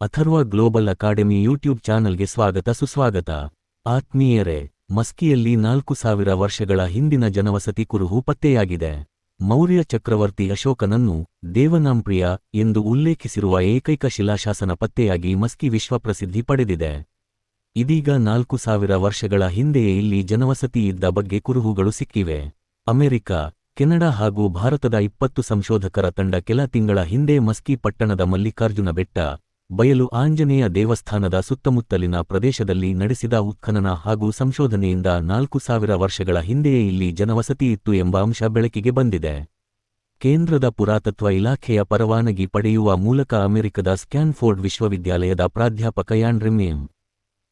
Atharva global academy YouTube ಚಾನಲ್ಗೆ ಸ್ವಾಗತ ಸುಸ್ವಾಗತ. ಆತ್ಮೀಯರೇ, ಮಸ್ಕಿಯಲ್ಲಿ ನಾಲ್ಕು ಸಾವಿರ ವರ್ಷಗಳ ಹಿಂದಿನ ಜನವಸತಿ ಕುರುಹು ಪತ್ತೆಯಾಗಿದೆ. ಮೌರ್ಯ ಚಕ್ರವರ್ತಿ ಅಶೋಕನನ್ನು ದೇವನಾಂಪ್ರಿಯ ಎಂದು ಉಲ್ಲೇಖಿಸಿರುವ ಏಕೈಕ ಶಿಲಾಶಾಸನ ಪತ್ತೆಯಾಗಿ ಮಸ್ಕಿ ವಿಶ್ವಪ್ರಸಿದ್ಧಿ ಪಡೆದಿದೆ. ಇದೀಗ ನಾಲ್ಕು ಸಾವಿರ ವರ್ಷಗಳ ಹಿಂದೆಯೇ ಇಲ್ಲಿ ಜನವಸತಿ ಇದ್ದ ಬಗ್ಗೆ ಕುರುಹುಗಳು ಸಿಕ್ಕಿವೆ. ಅಮೆರಿಕ, ಕೆನಡಾ ಹಾಗೂ ಭಾರತದ ಇಪ್ಪತ್ತು ಸಂಶೋಧಕರ ತಂಡ ಕೆಲ ತಿಂಗಳ ಹಿಂದೆ ಮಸ್ಕಿ ಪಟ್ಟಣದ ಮಲ್ಲಿಕಾರ್ಜುನ ಬೆಟ್ಟ ಬಯಲು ಆಂಜನೇಯ ದೇವಸ್ಥಾನದ ಸುತ್ತಮುತ್ತಲಿನ ಪ್ರದೇಶದಲ್ಲಿ ನಡೆಸಿದ ಉತ್ಖನನ ಹಾಗೂ ಸಂಶೋಧನೆಯಿಂದ ನಾಲ್ಕು ಸಾವಿರ ವರ್ಷಗಳ ಹಿಂದೆಯೇ ಇಲ್ಲಿ ಜನವಸತಿ ಇತ್ತು ಎಂಬ ಅಂಶ ಬೆಳಕಿಗೆ ಬಂದಿದೆ. ಕೇಂದ್ರದ ಪುರಾತತ್ವ ಇಲಾಖೆಯ ಪರವಾನಗಿ ಪಡೆಯುವ ಮೂಲಕ ಅಮೆರಿಕದ ಸ್ಕ್ಯಾನ್ಫೋರ್ಡ್ ವಿಶ್ವವಿದ್ಯಾಲಯದ ಪ್ರಾಧ್ಯಾಪಕ ಯಾನ್ ರೆಮ್ಯೇಮ್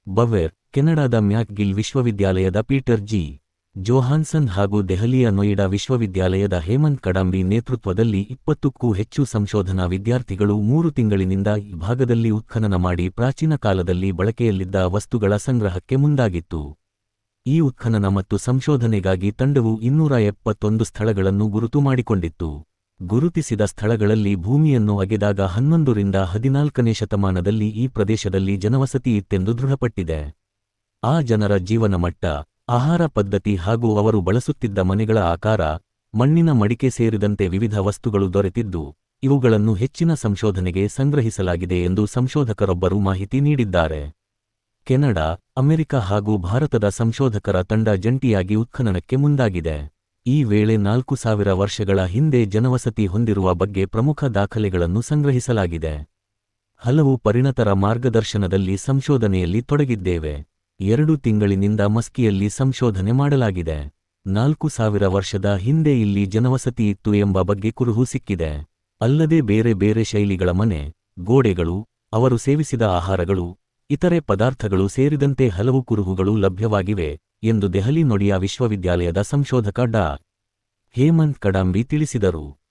ಬವೆರ್ ಕೆನಡಾದ ಮ್ಯಾಕ್ಗಿಲ್ ವಿಶ್ವವಿದ್ಯಾಲಯದ ಪೀಟರ್ ಜಿ. ಜೋಹಾನ್ಸನ್ ಹಾಗೂ ದೆಹಲಿಯ ನೊಯ್ಡಾ ವಿಶ್ವವಿದ್ಯಾಲಯದ ಹೇಮಂತ್ ಕಡಂಬಿ ನೇತೃತ್ವದಲ್ಲಿ ಇಪ್ಪತ್ತಕ್ಕೂ ಹೆಚ್ಚು ಸಂಶೋಧನಾ ವಿದ್ಯಾರ್ಥಿಗಳು ಮೂರು ತಿಂಗಳಿನಿಂದ ಈ ಭಾಗದಲ್ಲಿ ಉತ್ಖನನ ಮಾಡಿ ಪ್ರಾಚೀನ ಕಾಲದಲ್ಲಿ ಬಳಕೆಯಲ್ಲಿದ್ದ ವಸ್ತುಗಳ ಸಂಗ್ರಹಕ್ಕೆ ಮುಂದಾಗಿತ್ತು. ಈ ಉತ್ಖನನ ಮತ್ತು ಸಂಶೋಧನೆಗಾಗಿ ತಂಡವು ಇನ್ನೂರ ಎಪ್ಪತ್ತೊಂದು ಸ್ಥಳಗಳನ್ನು ಗುರುತು ಮಾಡಿಕೊಂಡಿತ್ತು. ಗುರುತಿಸಿದ ಸ್ಥಳಗಳಲ್ಲಿ ಭೂಮಿಯನ್ನು ಅಗೆದಾಗ ಹನ್ನೊಂದರಿಂದ ಹದಿನಾಲ್ಕನೇ ಶತಮಾನದಲ್ಲಿ ಈ ಪ್ರದೇಶದಲ್ಲಿ ಜನವಸತಿ ಇತ್ತೆಂದು ದೃಢಪಟ್ಟಿದೆ. ಆ ಜನರ ಜೀವನ ಮಟ್ಟ ಆಹಾರ ಪದ್ಧತಿ ಹಾಗೂ ಅವರು ಬಳಸುತ್ತಿದ್ದ ಮನೆಗಳ ಆಕಾರ, ಮಣ್ಣಿನ ಮಡಿಕೆ ಸೇರಿದಂತೆ ವಿವಿಧ ವಸ್ತುಗಳು ದೊರೆತಿದ್ದು, ಇವುಗಳನ್ನು ಹೆಚ್ಚಿನ ಸಂಶೋಧನೆಗೆ ಸಂಗ್ರಹಿಸಲಾಗಿದೆ ಎಂದು ಸಂಶೋಧಕರೊಬ್ಬರು ಮಾಹಿತಿ ನೀಡಿದ್ದಾರೆ. ಕೆನಡಾ, ಅಮೆರಿಕ ಹಾಗೂ ಭಾರತದ ಸಂಶೋಧಕರ ತಂಡ ಜಂಟಿಯಾಗಿ ಉತ್ಖನನಕ್ಕೆ ಮುಂದಾಗಿದೆ. ಈ ವೇಳೆ ನಾಲ್ಕು ಸಾವಿರ ವರ್ಷಗಳ ಹಿಂದೆ ಜನವಸತಿ ಹೊಂದಿರುವ ಬಗ್ಗೆ ಪ್ರಮುಖ ದಾಖಲೆಗಳನ್ನು ಸಂಗ್ರಹಿಸಲಾಗಿದೆ. ಹಲವು ಪರಿಣತರ ಮಾರ್ಗದರ್ಶನದಲ್ಲಿ ಸಂಶೋಧನೆಯಲ್ಲಿ ತೊಡಗಿದ್ದೇವೆ. ಎರಡು ತಿಂಗಳಿನಿಂದ ಮಸ್ಕಿಯಲ್ಲಿ ಸಂಶೋಧನೆ ಮಾಡಲಾಗಿದೆ. ನಾಲ್ಕು ಸಾವಿರ ವರ್ಷದ ಹಿಂದೆ ಇಲ್ಲಿ ಜನವಸತಿ ಇತ್ತು ಎಂಬ ಬಗ್ಗೆ ಕುರುಹು ಸಿಕ್ಕಿದೆ. ಅಲ್ಲದೆ ಬೇರೆ ಬೇರೆ ಶೈಲಿಗಳ ಮನೆ, ಗೋಡೆಗಳು, ಅವರು ಸೇವಿಸಿದ ಆಹಾರಗಳು, ಇತರೆ ಪದಾರ್ಥಗಳು ಸೇರಿದಂತೆ ಹಲವು ಕುರುಹುಗಳು ಲಭ್ಯವಾಗಿವೆ ಎಂದು ದೆಹಲಿ ನೊಡಿಯಾ ವಿಶ್ವವಿದ್ಯಾಲಯದ ಸಂಶೋಧಕ ಡಾ. ಹೇಮಂತ್ ಕಡಂಬಿ ತಿಳಿಸಿದರು.